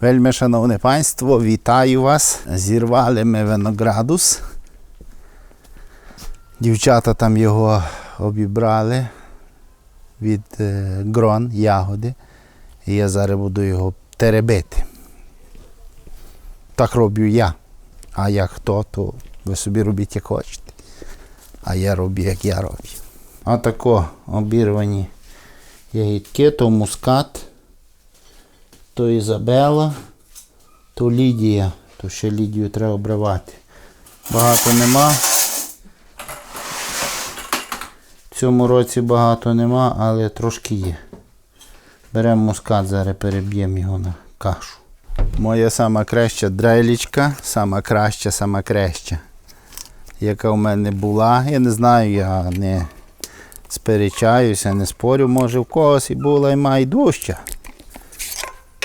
Вельми шановне панство, вітаю вас. Зірвали ми виноградус. Дівчата там його обібрали від е, грон, ягоди. І я зараз буду його теребити. Так роблю я. А як хто, то ви собі робіть як хочете. А я роблю, як я роблю. Отако обірвані ягідки, то мускат, то Ізабела, то Лідія. То ще Лідію треба обривати. Багато нема. В цьому році багато нема, але трошки є. Беремо мускат, зараз переб'ємо його на кашу. Моя сама краща дрелічка, сама краща, сама краща, яка в мене була. Я не знаю, я не сперечаюся, не спорю, може в когось і була і має дужча.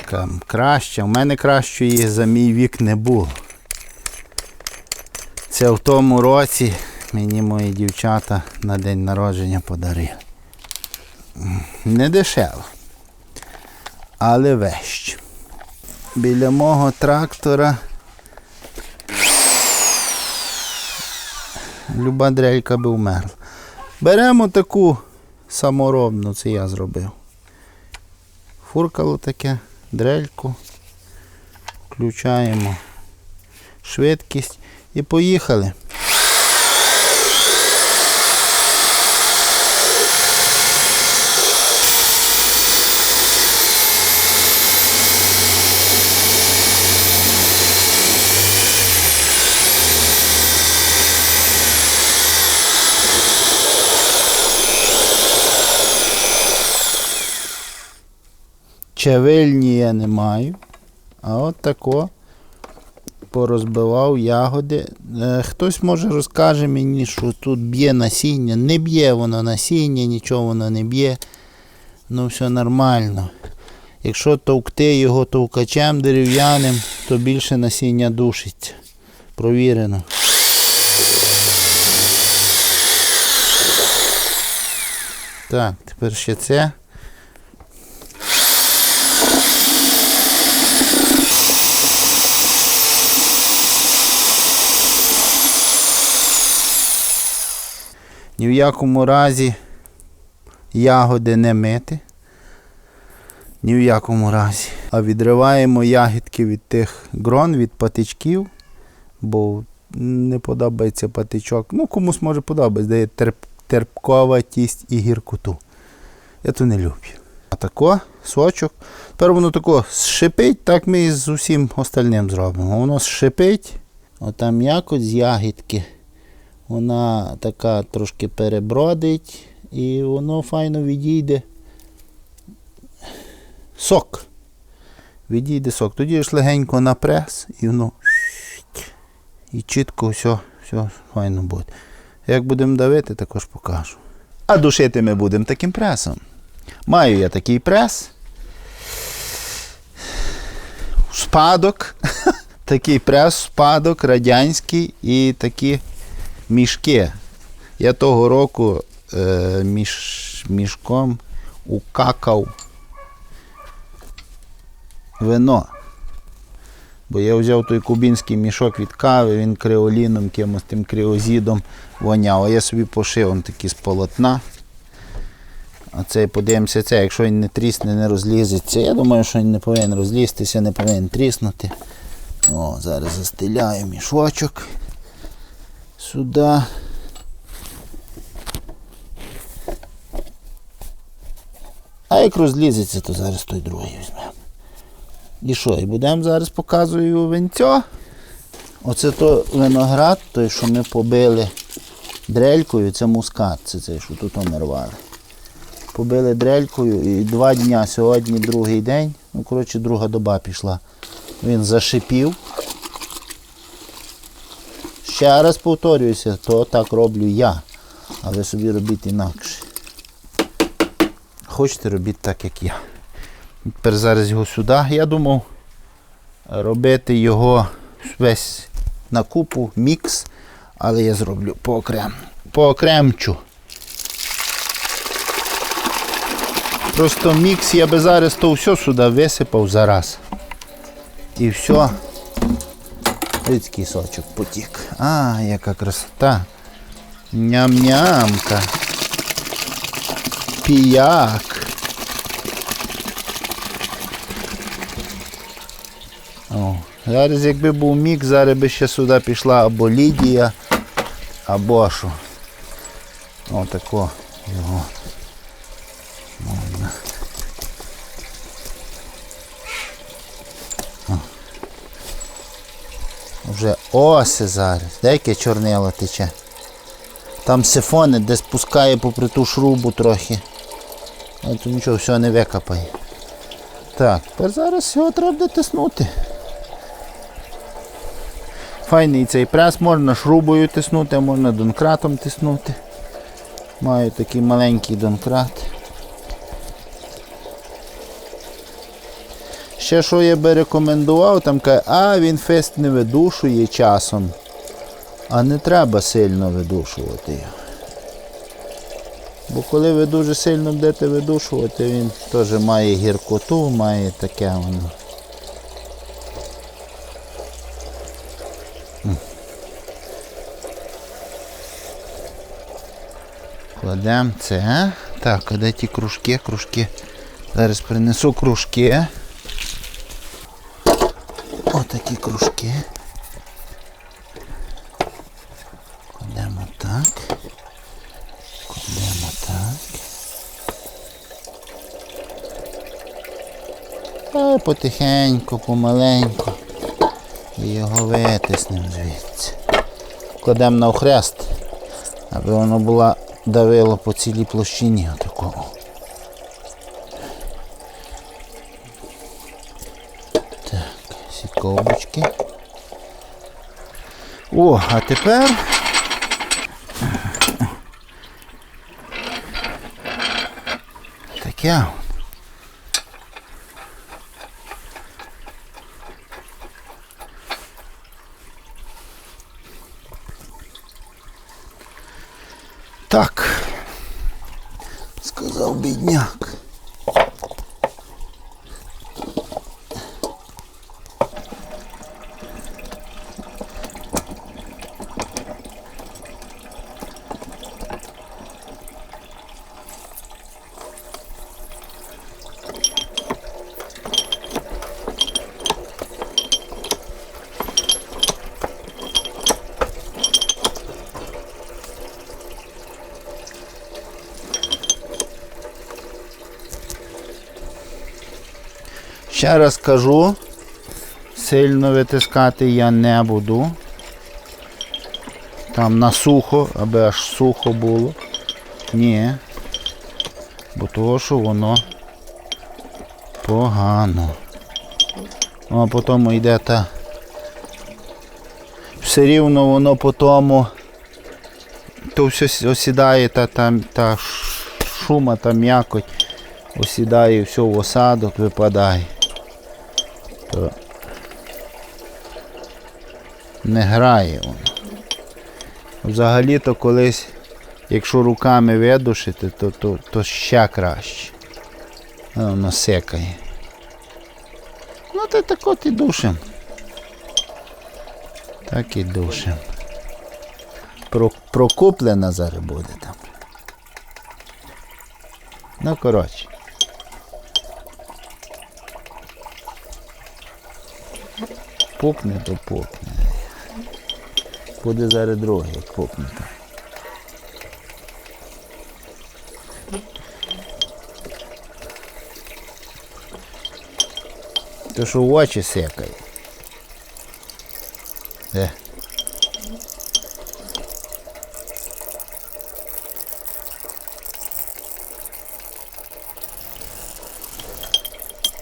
Така краща. У мене кращої за мій вік не було. Це в тому році мені мої дівчата на день народження подарили. Не дешево, але вещь. Біля мого трактора люба дрелька би вмерла. Беремо таку саморобну, це я зробив. Фуркало таке, дрельку. Включаємо швидкість і поїхали. Чавильні я не маю. А от тако порозбивав ягоди. Е, Хтось може розкаже мені, що тут б'є насіння. Не б'є воно насіння, нічого воно не б'є. Ну все нормально. Якщо товкти його товкачем дерев'яним, то більше насіння душиться. Провірено. Так, тепер ще це. Ні в якому разі ягоди не мити. Ні в якому разі. А відриваємо ягідки від тих грон, від патичків, бо не подобається патичок. Ну, комусь може подобається, дає терп, терпковатість і гіркоту. Я то не люблю. А тако, сочок. Тепер воно тако шипить, так ми і з усім остальним зробимо. Воно шипить, ота м'якоть з ягідки. Вона така трошки перебродить і воно файно відійде. Сок. Відійде сок. Тоді ж легенько на прес і воно і чітко все, все файно буде. Як будемо давити, також покажу. А душити ми будемо таким пресом. Маю я такий прес. Спадок. Такий прес, спадок радянський і такі мішки. Я того року е, між, мішком укакав вино. Бо я взяв той кубінський мішок від кави, він креоліном, кимось тим креозідом воняв. А я собі пошив он такий з полотна. А цей подивимося, це, якщо він не трісне, не розлізеться. Я думаю, що він не повинен розлізтися, не повинен тріснути. О, зараз застеляю мішочок сюди. А як розлізеться, то зараз той другий візьмемо. І що? І будемо зараз показую винцьо. Оце то виноград, той, що ми побили дрелькою, це мускат, це цей, що тут ми рвали. Побили дрелькою і два дня, сьогодні другий день, ну, коротше, друга доба пішла. Він зашипів. Ще раз повторююся, то так роблю я. А ви собі робіть інакше. Хочете робіть так, як я. Тепер зараз його сюди. Я думав робити його весь на купу, мікс, але я зроблю по окрем. По окремчу. Просто мікс я би зараз то все сюди висипав зараз. І все. Людський сочок потік. А, яка красота. Ням-нямка. Піяк. О, зараз якби був мік, зараз би ще сюди пішла або Лідія, або що. Отако його. Можна. О. Оси зараз. Деяке чорнило тече. Там сифони, де спускає попри ту шрубу трохи. А тут нічого, все не викопає. Так, тепер зараз його треба буде тиснути. Файний цей прес, можна шрубою тиснути, можна донкратом тиснути. Маю такий маленький донкрат. Ще що я би рекомендував, там каже, а він фест не видушує часом. А не треба сильно видушувати його. Бо коли ви дуже сильно будете видушувати, він теж має гіркоту, має таке воно. Кладемо це. Так, а де ті кружки? Кружки. Зараз принесу кружки. Отакі кружки. Кладемо так. Кладемо так. А потихеньку, помаленьку. І його витиснемо звідси. Кладемо на охрест, аби воно було давило по цілій площині отакому. Так, всі ковбочки. О, а тепер таке. Так, сказав бідняк. Ще раз кажу, сильно витискати я не буду. Там на сухо, аби аж сухо було. Ні. Бо того, що воно погано. Ну, а потім йде та. Все рівно воно по тому то все осідає та, та, та шума, та м'якоть осідає все в осадок випадає. То не грає воно. Взагалі-то колись, якщо руками видушити, то, то, то ще краще. Воно секає. Ну то так от і душим. Так і душим. Про, прокуплена зараз буде там. Ну, коротше. Пупне, то пупне. Буде зараз другий, як пупне там. То що в очі секає. Де?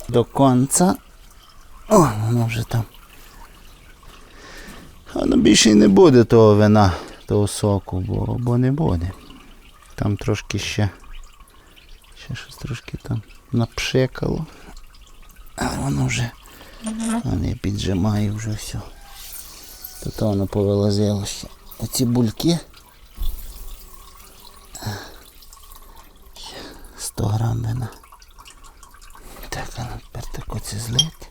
До конца. О, воно вже там. Воно більше й не буде того вина, того соку, бо, бо не буде. Там трошки ще. Ще щось трошки там напшикало. Але воно вже. Я піджимаю вже все. Тут воно повилазило ще. Оці бульки. 100 грам вина. Так, а ну тепер так оце злити.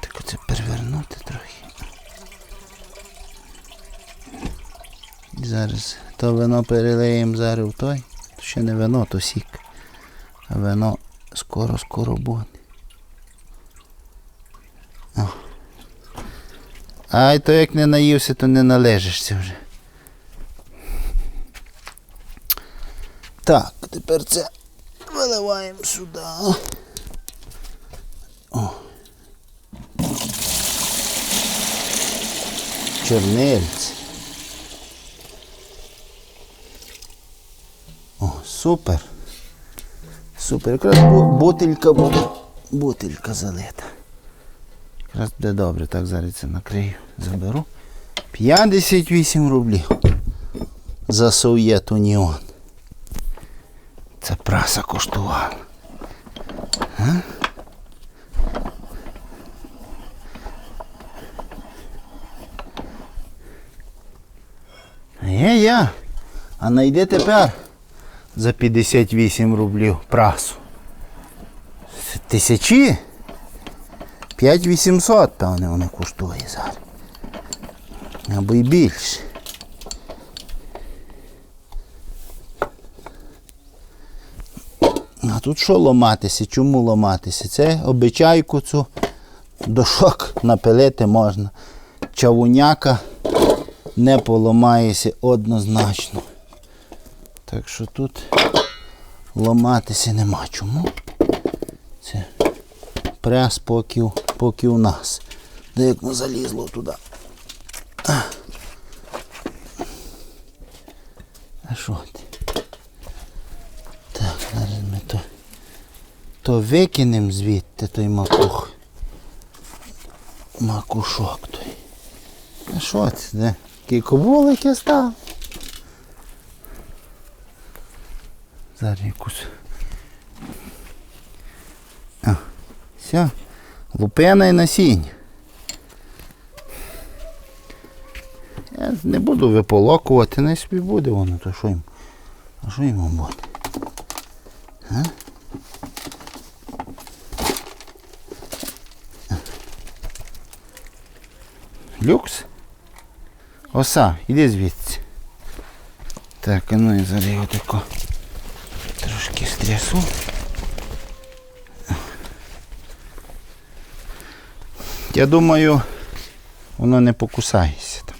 Так оце перевернути трохи. Зараз то вино перелиємо зараз в той. То ще не вино, то сік. А вино скоро-скоро буде. О. Ай, то як не наївся, то не належишся вже. Так, тепер це виливаємо сюди. О. Чорнильці. О, супер. Супер. Якраз бутилька буде. Бутилька залита. Якраз буде добре. Так, зараз це накрию. Заберу. 58 рублів. За Совєт Уніон. Це праса коштувала. Є я. А найди тепер за 58 рублів прасу. Тисячі? 5800, певне, вона коштує зараз. Або й більше. А тут що ламатися? Чому ламатися? Це обичайку цю дошок напилити можна. Чавуняка не поламається однозначно. Так що тут ламатися нема чому. Це прес поки, поки у нас. Де як не залізло туди. А. Що? Так, зараз ми то, то викинемо звідти той макух. Макушок той. А що це? Де? Такий кобулик я став. Зараз якусь. А, все. Лупина і насіння. Я не буду виполокувати, не собі буде воно, то що їм? А що йому буде? Люкс? Оса, іди звідси. Так, ну і зараз його тако стрясу. Я думаю, воно не покусається там.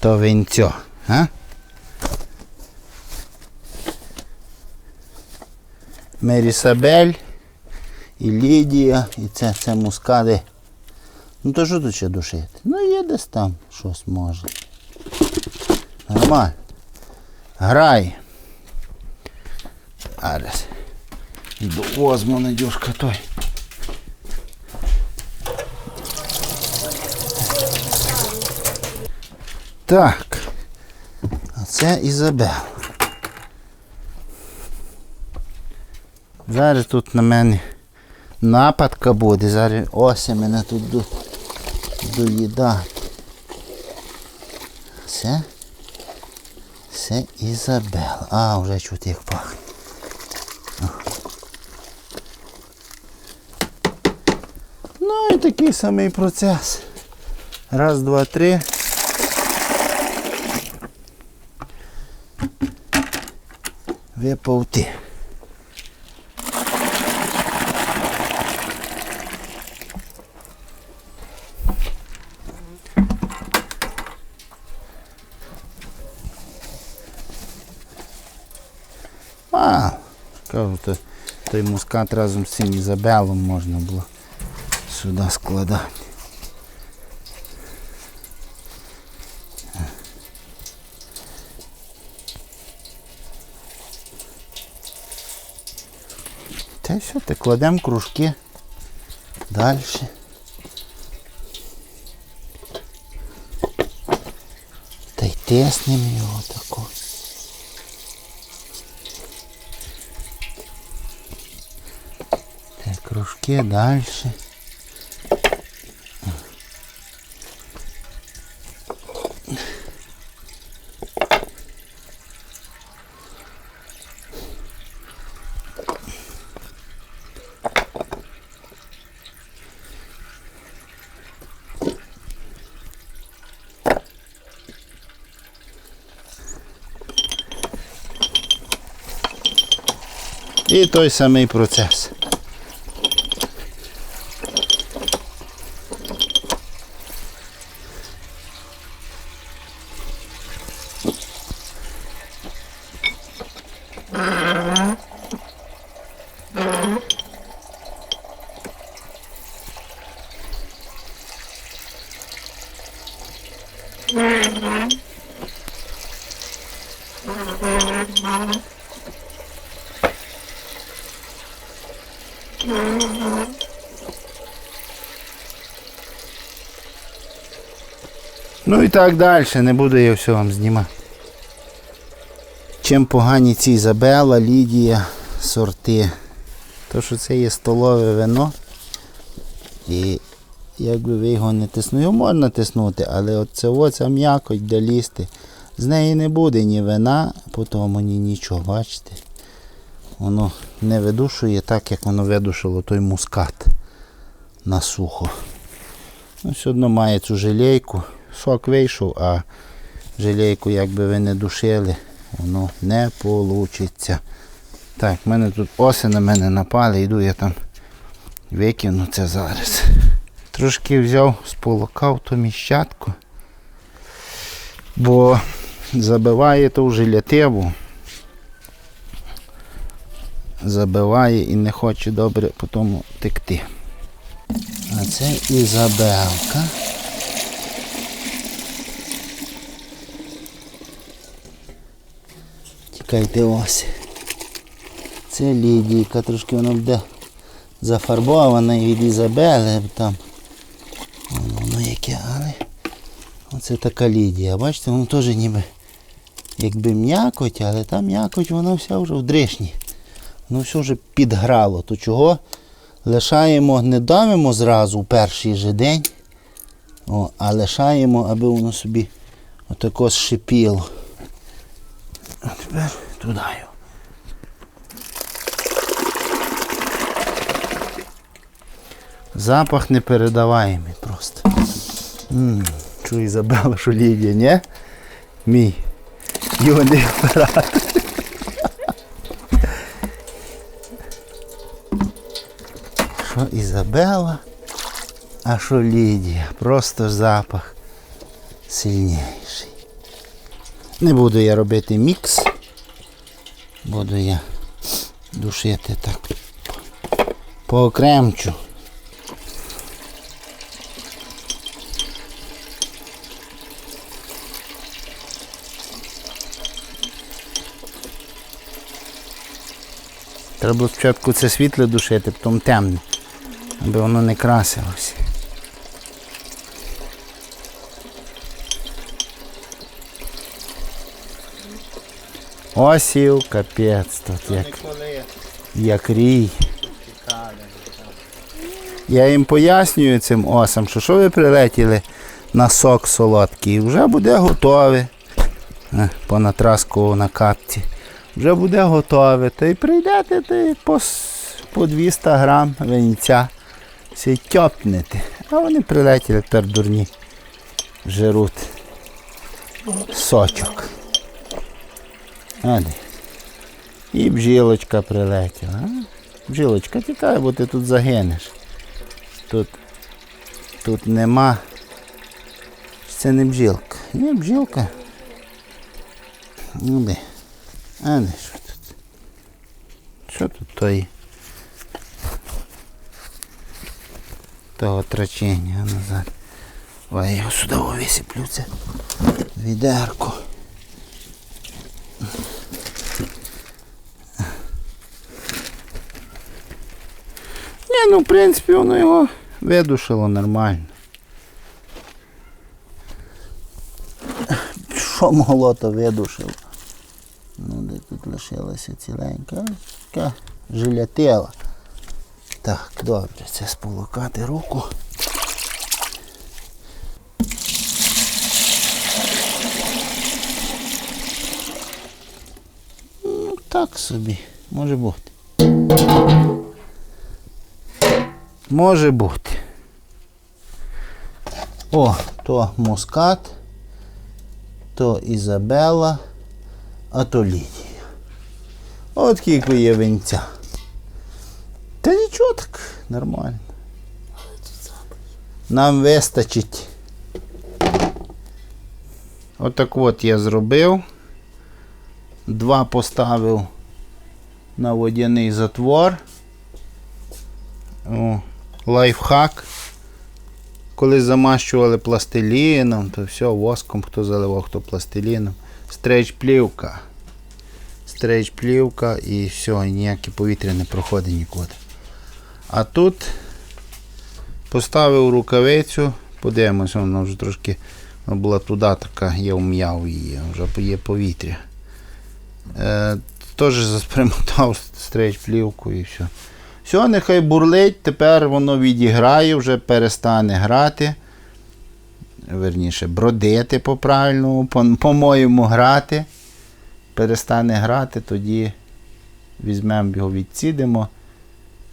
То вінцьо, а? Мерісабель і Лідія, і це, це мускади. Ну то що тут ще душити? Ну є десь там щось може. Нормально. Грай. Іду возьму Надюшка той. Так. А це Ізабел. Зараз тут на мене нападка буде. Зараз оси мене тут до, доїдати. Це. Це Ізабел. А, вже чути як пахне. Ну і такий самий процес. Раз, два, три. Випав ти. А, кажу, то, той мускат разом з цим Ізабелом можна було сюди складати. Та й все, ти кладемо кружки далі. Та й тиснемо його тако. Дружки далі. І той самий процес. Ну і так далі, не буду я все вам знімати. Чим погані ці Ізабела, Лідія, сорти. То, що це є столове вино. І якби ви його не тиснули, його можна тиснути, але от це оця м'якоть, де лізти. З неї не буде ні вина, по тому ні нічого, бачите? Воно не видушує так, як воно видушило той мускат на сухо. Ну, все одно має цю желейку. Сок вийшов, а желейку, якби ви не душили, воно не вийде. Так, в мене тут оси на мене напали, йду я там викину це зараз. Трошки взяв, сполокав ту міщатку, бо забиває ту желятиву. Забиває і не хоче добре по тому текти. А це Ізабелка. Тікайте ось. Це Лідійка, трошки вона буде зафарбована від Ізабели там. Воно, воно яке, але оце така Лідія. Бачите, воно теж ніби якби м'якоть, але та м'якоть вона вся вже в дришні. Воно все вже підграло. То чого лишаємо, не давимо зразу в перший же день, о, а лишаємо, аби воно собі отако шипіло. А тепер туди його. Запах непередаваємий просто. М-м, чую Ізабела, що Лідія, ні? Мій юний оператор. Що Ізабела, а що Лідія. Просто запах сильніший. Не буду я робити мікс. Буду я душити так по окремчу. Треба спочатку це світле душити, потім темне, аби воно не красилося. Осів, капець тут як, як рій. Я їм пояснюю цим осам, що що ви прилетіли на сок солодкий, вже буде готове. Е, Понатраскував на капці. Вже буде готове. Та й прийдете й по, по 200 грам винця. Все тьопнете. А вони прилетіли тепер дурні. Жируть сочок. А де? І бджілочка прилетіла. А? Бджілочка, тікай, бо ти тут загинеш. Тут, тут нема. Це не бджілка. Ні, бджілка. Ну де? А що тут? Що тут той? Того трачення назад. Ой, я його сюди висиплю це відерко. Ну в принципі воно його видушило нормально. Що могло, то видушило. Ну, де тут лишилася ціленька. Така жилятила. Так, добре, це сполукати руку. Ну, так собі, може бути. Може бути. О, то мускат, то Ізабела, а то Лідія. От кілько є винця. нічого так, нормально. Нам вистачить. Отак от я зробив. Два поставив на водяний затвор. О, лайфхак. Коли замащували пластиліном, то все, воском, хто заливав, хто пластиліном. Стрейч плівка. Стрейч плівка і все, ніяке повітря не проходить нікуди. А тут поставив рукавицю, подивимося, вона вже трошки була туди така, я ум'яв її, вже є повітря. Е, теж заспримотав стрейч плівку і все. Все, нехай бурлить, тепер воно відіграє, вже перестане грати. Верніше, бродити по-правильному, по- по-моєму грати. Перестане грати, тоді візьмемо його, відсідимо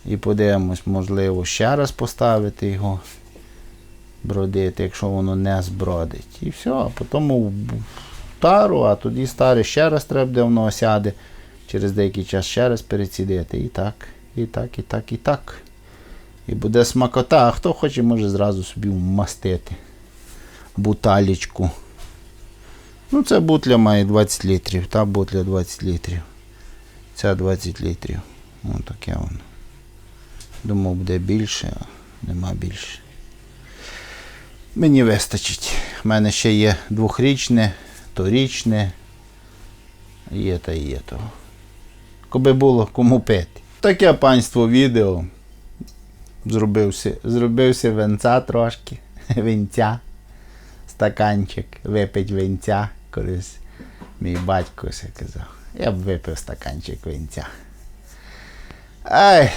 і подивимось, можливо, ще раз поставити його бродити, якщо воно не збродить. І все, а потім в тару, а тоді старе ще раз треба, де воно осяде. Через деякий час ще раз перецідити. І так, і так, і так, і так. І буде смакота, а хто хоче, може зразу собі вмастити буталічку. Ну, ця бутля має 20 літрів, та бутля 20 літрів. Ця 20 літрів. Ось таке воно. Думав, буде більше, а нема більше. Мені вистачить. У мене ще є двохрічне, торічне. Є та є того. Коби було кому пити. Таке панство відео. Зробився, зробився венця трошки. Вінця. Стаканчик. Випить вінця. Колись мій батько все казав. Я б випив стаканчик вінця. Ай.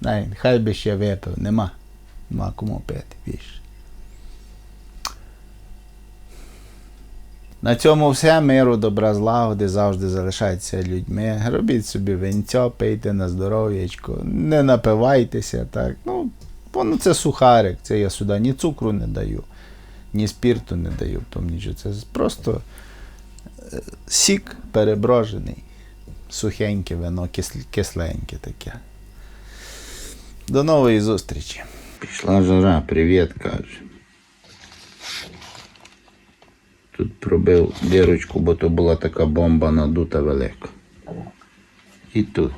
Най, хай би ще випив, нема. Нема кому пити більше. На цьому все. Миру, добра, злагоди завжди залишайтеся людьми. Робіть собі винцьо, пийте на здоров'ячко, не напивайтеся. так. Ну, воно це сухарик, це я сюди ні цукру не даю, ні спірту не даю, нічого. Це просто е, сік переброжений, сухеньке вино, кисленьке таке. До нової зустрічі. Пішла жара, привіт, каже. Тут пробив дірочку, бо то була така бомба надута велика. І тут.